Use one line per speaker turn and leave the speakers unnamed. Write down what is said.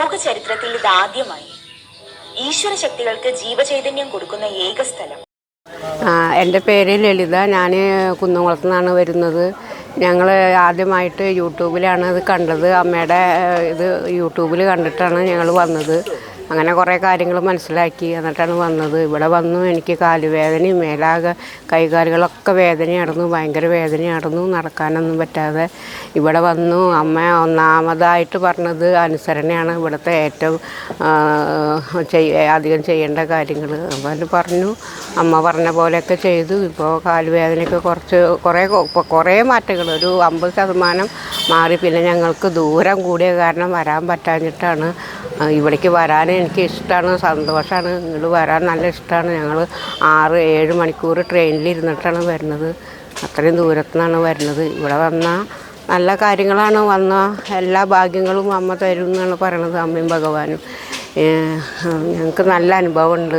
ലോക ചരിത്രത്തിൽ ഇത് ആദ്യമായി. ഈശ്വര ശക്തികൾക്ക് ജീവചൈതന്യം കൊടുക്കുന്ന ഏക സ്ഥലം.
എന്റെ പേര് ലളിത. ഞാൻ കുന്നംകുളത്തു നിന്നാണ് വരുന്നത്. ഞങ്ങൾ ആദ്യമായിട്ട് യൂട്യൂബിലാണ് ഇത് കണ്ടത്. അമ്മയുടെ ഇത് യൂട്യൂബിൽ കണ്ടിട്ടാണ് ഞങ്ങൾ വന്നത്. അങ്ങനെ കുറേ കാര്യങ്ങൾ മനസ്സിലാക്കി എന്നിട്ടാണ് വന്നത്. ഇവിടെ വന്നു എനിക്ക് കാലുവേദനയും മേലാകെ കൈകാലുകളൊക്കെ വേദനയായിരുന്നു ഭയങ്കര വേദനയായിരുന്നു നടക്കാനൊന്നും പറ്റാതെ. ഇവിടെ വന്നു അമ്മ ഒന്നാമതായിട്ട് പറഞ്ഞത് അനുസരണയാണ് ഇവിടുത്തെ ഏറ്റവും അധികം ചെയ്യേണ്ട കാര്യങ്ങൾ. അപ്പോൾ പറഞ്ഞു അമ്മ പറഞ്ഞ പോലെയൊക്കെ ചെയ്തു. ഇപ്പോൾ കാലുവേദനയ്ക്ക് കുറച്ച് കുറേ കുറേ മാറ്റങ്ങൾ ഒരു അമ്പത് ശതമാനം മാറി. പിന്നെ ഞങ്ങൾക്ക് ദൂരം കൂടിയ കാരണം വരാൻ പറ്റാഞ്ഞിട്ടാണ്. ഇവിടേക്ക് വരാൻ എനിക്ക് ഇഷ്ടമാണ് സന്തോഷമാണ് നിങ്ങൾ വരാൻ നല്ല ഇഷ്ടമാണ് ഞങ്ങൾ ആറ് ഏഴ് മണിക്കൂർ ട്രെയിനിൽ ഇരുന്നിട്ടാണ് വരുന്നത്. അത്രയും ദൂരത്തു നിന്നാണ് വരുന്നത്. ഇവിടെ വന്നാൽ നല്ല കാര്യങ്ങളാണ്. വന്ന എല്ലാ ഭാഗ്യങ്ങളും അമ്മ തരും എന്നാണ് പറയണത് അമ്മയും ഭഗവാനും. ഞങ്ങൾക്ക് നല്ല അനുഭവമുണ്ട്.